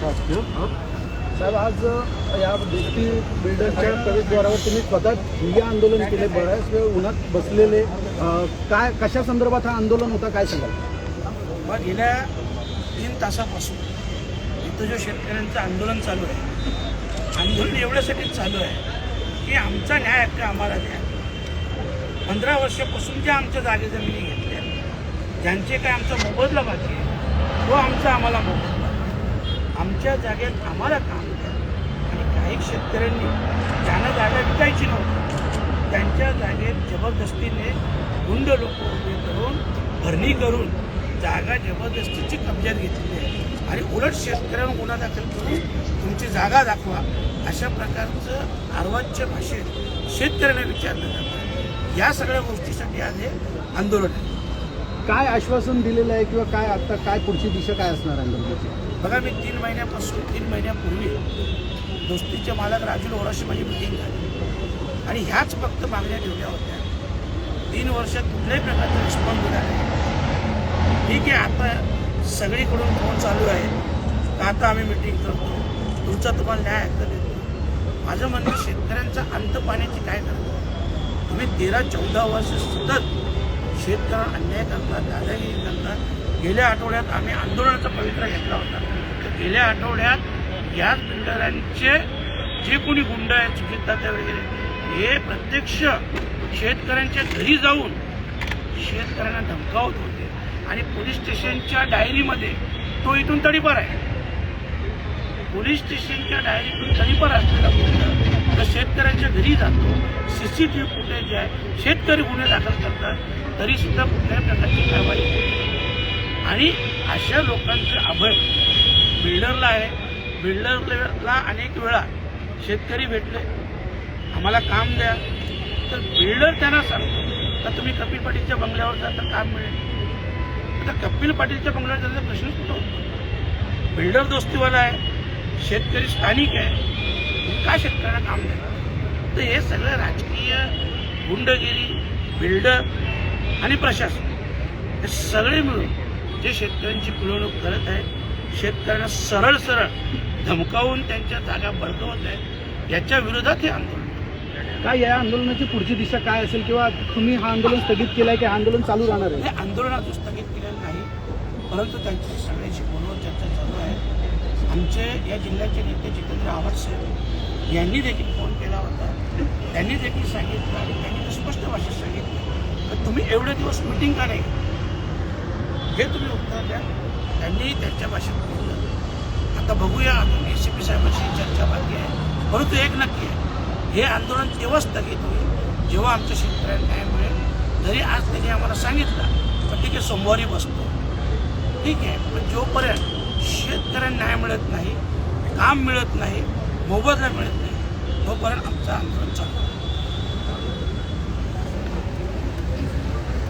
साहेब आज या दोस्ती बिल्डरच्या प्रवेशद्वारावर तुम्ही स्वतः ठिय्या आंदोलन केले. बऱ्याच वेळ उन्हात बसलेले काय कशा संदर्भात हा आंदोलन होता काय सांगाल? मग गेल्या तीन तासापासून इथं जो शेतकऱ्यांचं आंदोलन चालू आहे आंदोलन एवढ्यासाठीच चालू आहे की आमचा न्याय हक्क आम्हाला द्या. पंधरा वर्षापासून ज्या आमच्या जागे जमिनी घेतल्या ज्यांचे काय आमचा मोबदला बाकी आहे तो आमचा आम्हाला मोबदला. आमच्या जागेत आम्हाला काम द्या आणि काही शेतकऱ्यांनी ज्यांना जागा विकायची नव्हती. त्यांच्या जागेत जबरदस्तीने गुंड लोक उभे करून भरणी करून जागा जबरदस्तीची कब्जात घेतलेली आहे. आणि उलट शेतकऱ्यांना गुन्हा दाखल करून तुमची जागा दाखवा अशा प्रकारचं अर्वाच्य भाषेत शेतकऱ्यांना विचारलं जातं. या सगळ्या गोष्टीसाठी आज हे आंदोलन आहे. काय आश्वासन दिलेलं आहे किंवा काय आता काय पुढची दिशा काय असणार आंदोलनाची बघा मी तीन महिन्यापासून तीन महिन्यापूर्वी दोस्तीचे मालक राजूल ओराशी माझी मिटिंग झाली. आणि ह्याच फक्त मागण्या ठेवल्या होत्या. तीन वर्षात कुठल्याही प्रकारचा रिस्पॉन्स दिला नाही. ठीक आहे आता सगळीकडून फोन चालू आहे. तर आता आम्ही मिटिंग करतो? तुमचा तुम्हाला न्याय हक्क देतो. माझं म्हणणं शेतकऱ्यांचा अंत पाण्याची काय करतो तुम्ही तेरा चौदा वर्ष सतत शेतकऱ्यांना अन्याय करतात दादागिरी करतात. गेल्या आठवड्यात आम्ही आंदोलनाचा पवित्रा घेतला होता. तर गेल्या आठवड्यात याच बिल्डरांचे जे कोणी गुंड आहेत सुजितदाते वगैरे हे प्रत्यक्ष शेतकऱ्यांच्या घरी जाऊन शेतकऱ्यांना धमकावत होते. आणि पोलीस स्टेशनच्या डायरीमध्ये तो इथून तडीपार आहे. पोलीस स्टेशनच्या डायरीतून तडीपार आहे शेतकऱ्यांच्या घरी जातो C C T V footage आहे शेतकरी गुन्हे दाखल करतात तरी सुद्धा कुठल्याही प्रकारची कारवाई आणि अशा लोकांचं अभय बिल्डरला आहे. बिल्डरला अनेक वेळा शेतकरी भेटले. आम्हाला काम द्या. तर बिल्डर त्यांना सांगतो का तुम्ही कपिल पाटीलच्या बंगल्यावर जा तर काम मिळेल. आता कपिल पाटीलच्या बंगल्यावर जाण्याचा प्रश्नच कुठं होतो बिल्डर दोस्तीवाला आहे शेतकरी स्थानिक आहे. का काय शेतकऱ्यांना काम देणार? तर हे सगळं राजकीय गुंडगिरी बिल्डर आणि प्रशासन हे सगळे मिळून जे शेतकऱ्यांची पिळवणूक करत आहे शेतकऱ्यांना सरळ सरळ धमकावून त्यांच्या जागा बळकवत आहे याच्या विरोधात हे आंदोलन काय या आंदोलनाची पुढची दिशा काय असेल किंवा तुम्ही हा आंदोलन स्थगित केलंय की हे आंदोलन चालू राहणार आहे? हे आंदोलन अजून स्थगित केलेलं नाही परंतु त्यांची सगळ्याशी फोनवर चर्चा चालू आहे. आमचे या जिल्ह्याचे नेते जितेंद्र आव्हाड यांनी देखील फोन केला होता. त्यांनी देखील सांगितलं आणि त्यांनी तर स्पष्ट भाषेत सांगितलं तर तुम्ही एवढे दिवस मिटिंग का नाही हे तुम्ही उत्तर द्या. त्यांनी त्यांच्या भाषेत बोललं. आता बघूया अजून ए सी पी साहेबांशी चर्चा बाकी आहे. परंतु एक नक्की आहे. हे आंदोलन तेव्हा स्थगित होईल जेव्हा आमच्या शेतकऱ्यांना न्याय मिळेल. जरी आज त्यांनी आम्हाला सांगितलं पण ठीक आहे सोमवारी बसतो. ठीक आहे पण जोपर्यंत शेतकऱ्यांना न्याय मिळत नाही काम मिळत नाही मोबदला मिळत नाही तोपर्यंत आमचं आंदोलन चालू आहे.